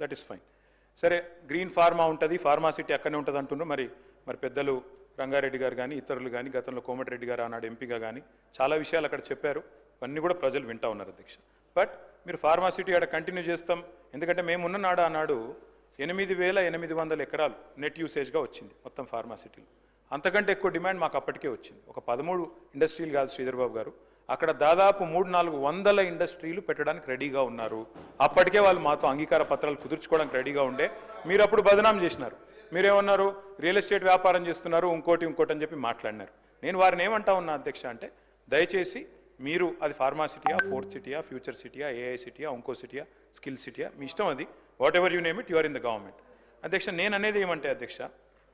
That is fine సరే green pharma ఉంటుంది pharma city అక్కడనే ఉంటుంది అంటున్నారు మరి మరి పెద్దలు రంగారెడ్డి గారు కానీ ఇతరులు కానీ గతంలో కోమటిరెడ్డి గారు ఆనాడు ఎంపీగా కానీ చాలా విషయాలు అక్కడ చెప్పారు. ఇవన్నీ కూడా ప్రజలు వింటా ఉన్నారు అధ్యక్ష. బట్ మీరు ఫార్మాసిటీ అక్కడ కంటిన్యూ చేస్తాం. ఎందుకంటే మేము ఉన్ననాడు నాడు ఆనాడు ఎనిమిది వేల ఎనిమిది వందల ఎకరాలు నెట్ యూసేజ్గా వచ్చింది మొత్తం ఫార్మాసిటీలో అంతకంటే ఎక్కువ డిమాండ్ మాకు అప్పటికే వచ్చింది. ఒక పదమూడు ఇండస్ట్రీలు కాదు శ్రీధర్ బాబు గారు. అక్కడ దాదాపు మూడు నాలుగు వందల ఇండస్ట్రీలు పెట్టడానికి రెడీగా ఉన్నారు. అప్పటికే వాళ్ళు మాతో అంగీకార పత్రాలు కుదుర్చుకోవడానికి రెడీగా ఉండే. మీరు అప్పుడు బదనాం చేసినారు. మీరేమన్నారు? రియల్ ఎస్టేట్ వ్యాపారం చేస్తున్నారు ఇంకోటి ఇంకోటి అని చెప్పి మాట్లాడినారు. నేను వారిని ఏమంటా ఉన్నా అధ్యక్ష అంటే దయచేసి మీరు అది ఫార్మాసిటీయా ఫోర్త్ సిటీయా ఫ్యూచర్ సిటీయా ఏఐ సిటీయా ఇంకో సిటీయా స్కిల్ సిటీయా మీ ఇష్టం అది. Whatever you name it you are in the government అధ్యక్ష నేను అనేది ఏమంటే అధ్యక్ష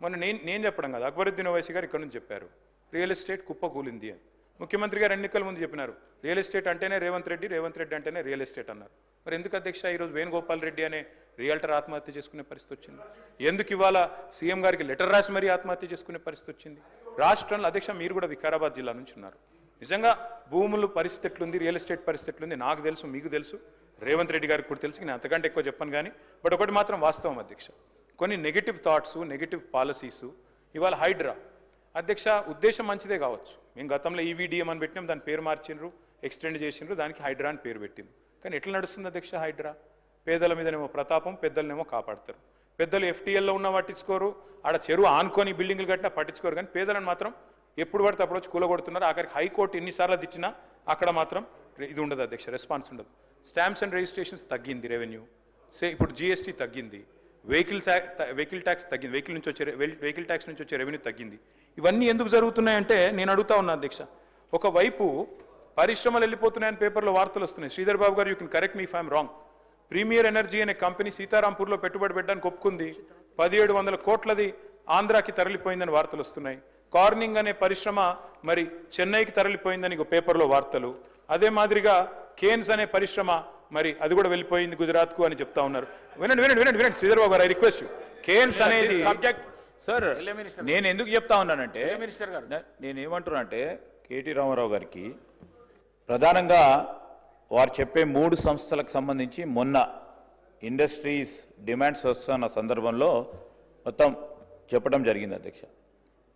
మొన్న నేను నేను చెప్పడం కాదు. అక్బరుద్దీన్ ఓవైసీ గారు ఇక్కడ నుంచి చెప్పారు. రియల్ ఎస్టేట్ కుప్ప కూలింది అని. ముఖ్యమంత్రి గారు ఎన్నికల ముందు చెప్పినారు రియల్ ఎస్టేట్ అంటేనే రేవంత్ రెడ్డి రేవంత్ రెడ్డి అంటేనే రియల్ ఎస్టేట్ అన్నారు. మరి ఎందుకు అధ్యక్ష ఈరోజు వేణుగోపాల్ రెడ్డి అనే రియల్టర్ ఆత్మహత్య చేసుకునే పరిస్థితి వచ్చింది? ఎందుకు ఇవాళ సీఎం గారికి లెటర్ రాసి మరీ ఆత్మహత్య చేసుకునే పరిస్థితి వచ్చింది? రాష్ట్రంలో అధ్యక్ష మీరు కూడా వికారాబాద్ జిల్లా నుంచి ఉన్నారు. నిజంగా భూములు పరిస్థితి ఎట్లుంది రియల్ ఎస్టేట్ పరిస్థితి ఎట్లుంది నాకు తెలుసు మీకు తెలుసు రేవంత్ రెడ్డి గారికి కూడా తెలుసు నేను అంతకంటే ఎక్కువ చెప్పను కానీ బట్ ఒకటి మాత్రం వాస్తవం అధ్యక్ష. కొన్ని నెగిటివ్ థాట్స్ నెగిటివ్ పాలసీస్ ఇవాళ హైడ్రా అధ్యక్ష ఉద్దేశం మంచిదే కావచ్చు. మేము గతంలో ఈవీడిఎం అని పెట్టినాం దాని పేరు మార్చిండ్రు ఎక్స్టెండ్ చేసిండ్రు దానికి హైడ్రా అని పేరు పెట్టింది. కానీ ఎట్లా నడుస్తుంది అధ్యక్ష హైడ్రా? పేదల మీదనేమో ప్రతాపం పెద్దలనేమో కాపాడతారు. పెద్దలు ఎఫ్టీఎల్లో ఉన్న పట్టించుకోరు ఆడ చెరువు ఆనుకొని బిల్డింగ్లు కట్టినా పట్టించుకోరు. కానీ పేదలను మాత్రం ఎప్పుడు పడితే అప్పుడు వచ్చి కూలగొడుతున్నారు. ఆఖరికి హైకోర్టు ఎన్నిసార్లు తెచ్చినా అక్కడ మాత్రం ఇది ఉండదు అధ్యక్ష రెస్పాన్స్ ఉండదు. స్టాంప్స్ అండ్ రిజిస్ట్రేషన్స్ తగ్గింది రెవెన్యూ. సే ఇప్పుడు జిఎస్టీ తగ్గింది. వెహికల్ వెహికల్ ట్యాక్స్ తగ్గింది. వెహికల్ నుంచి వచ్చే వెహికల్ ట్యాక్స్ నుంచి వచ్చే రెవెన్యూ తగ్గింది. ఇవన్నీ ఎందుకు జరుగుతున్నాయంటే నేను అడుగుతా ఉన్నా అధ్యక్ష ఒకవైపు పరిశ్రమలు వెళ్ళిపోతున్నాయని పేపర్లో వార్తలు వస్తున్నాయి. శ్రీధర్ బాబు గారు you can correct me if I'm wrong premier energy అనే కంపెనీ సీతారాంపూర్లో పెట్టుబడి పెట్టడానికి ఒప్పుకుంది. పదిహేడు వందల కోట్లది ఆంధ్రాకి తరలిపోయిందని వార్తలు వస్తున్నాయి. కార్నింగ్ అనే పరిశ్రమ మరి చెన్నైకి తరలిపోయిందని పేపర్లో వార్తలు. అదే మాదిరిగా కేన్స్ అనే పరిశ్రమ మరి అది కూడా వెళ్ళిపోయింది గుజరాత్కు అని చెప్తా ఉన్నారు. వినండి వినండి వినండి వినండి. శ్రీధర్ బాబు గారు ఐ రిక్వెస్ట్ యూ కేన్స్ అనేది సబ్జెక్ట్ సార్ నేను ఎందుకు చెప్తా ఉన్నానంటే మినిస్టర్ గారు? నేను ఏమంటున్నా అంటే కేటీ రామారావు గారికి ప్రధానంగా వారు చెప్పే మూడు సంస్థలకు సంబంధించి మొన్న ఇండస్ట్రీస్ డిమాండ్స్ వస్తున్న సందర్భంలో మొత్తం చెప్పడం జరిగింది అధ్యక్ష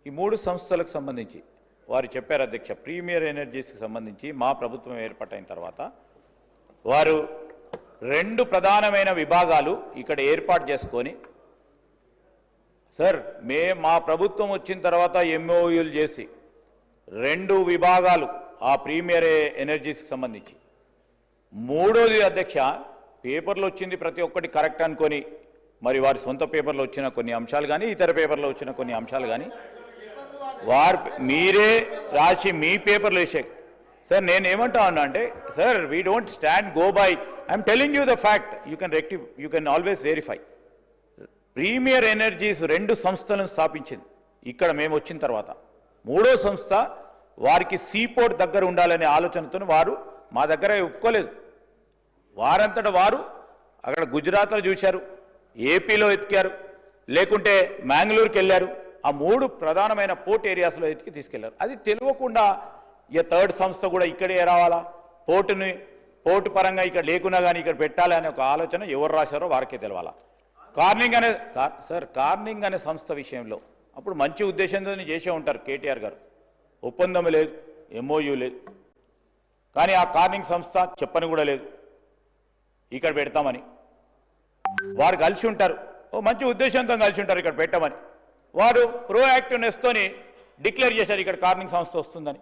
ఈ మూడు సంస్థలకు సంబంధించి వారు చెప్పారు అధ్యక్ష ప్రీమియర్ ఎనర్జీస్కి సంబంధించి మా ప్రభుత్వం ఏర్పాటైన తర్వాత వారు రెండు ప్రధానమైన విభాగాలు ఇక్కడ ఏర్పాటు చేసుకొని సార్ మే మా ప్రభుత్వం వచ్చిన తర్వాత ఎంఓయూలు చేసి రెండు విభాగాలు ఆ ప్రీమియర్ ఎనర్జీస్కి సంబంధించి. మూడోది అధ్యక్ష పేపర్లు వచ్చింది ప్రతి ఒక్కటి కరెక్ట్ అనుకొని మరి వారి సొంత పేపర్లో వచ్చిన కొన్ని అంశాలు కానీ ఇతర పేపర్లో వచ్చిన కొన్ని అంశాలు కానీ వారు మీరే రాసి మీ పేపర్లు వేసే. సార్ నేను ఏమంటా ఉన్నా అంటే sir we don't stand go by I'm telling you the fact you can rectify you can always verify premier energies రెండు సంస్థలను స్థాపించింది. ఇక్కడ మేము వచ్చిన తర్వాత. మూడో సంస్థ వారికి సీపోర్ట్ దగ్గర ఉండాలనే ఆలోచనతో వారు మా దగ్గర ఒప్పుకోలేదు. వారంతట వారు అక్కడ గుజరాత్లో చూశారు. ఏపీలో ఎతికారు. లేకుంటే మ్యాంగ్లూరుకి వెళ్ళారు. ఆ మూడు ప్రధానమైన పోర్ట్ ఏరియాస్లో ఎతికి తీసుకెళ్ళారు. అది తెలియకుండా ఇక థర్డ్ సంస్థ కూడా ఇక్కడే రావాలా? పోర్టుని పోర్టు పరంగా ఇక్కడ లేకున్నా కానీ ఇక్కడ పెట్టాలి అనే ఒక ఆలోచన ఎవరు రాశారో వారికే తెలవాలా. కార్నింగ్ అనే కార్- సార్ కార్నింగ్ అనే సంస్థ విషయంలో అప్పుడు మంచి ఉద్దేశంతో చేసే ఉంటారు కేటీఆర్ గారు. ఒప్పందం లేదు ఎంఓయూ లేదు. కానీ ఆ కార్నింగ్ సంస్థ చెప్పని కూడా లేదు. ఇక్కడ పెడతామని. వారు కలిసి ఉంటారు. ఓ మంచి ఉద్దేశంతో కలిసి ఉంటారు ఇక్కడ పెట్టమని. వారు ప్రోయాక్టివ్నెస్తోని డిక్లేర్ చేశారు ఇక్కడ కార్నింగ్ సంస్థ వస్తుందని.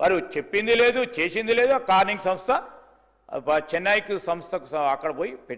వారు చెప్పింది లేదు చేసింది లేదు ఆ కార్నింగ్ సంస్థ చెన్నైకి సంస్థకు అక్కడ పోయి పెట్టారు.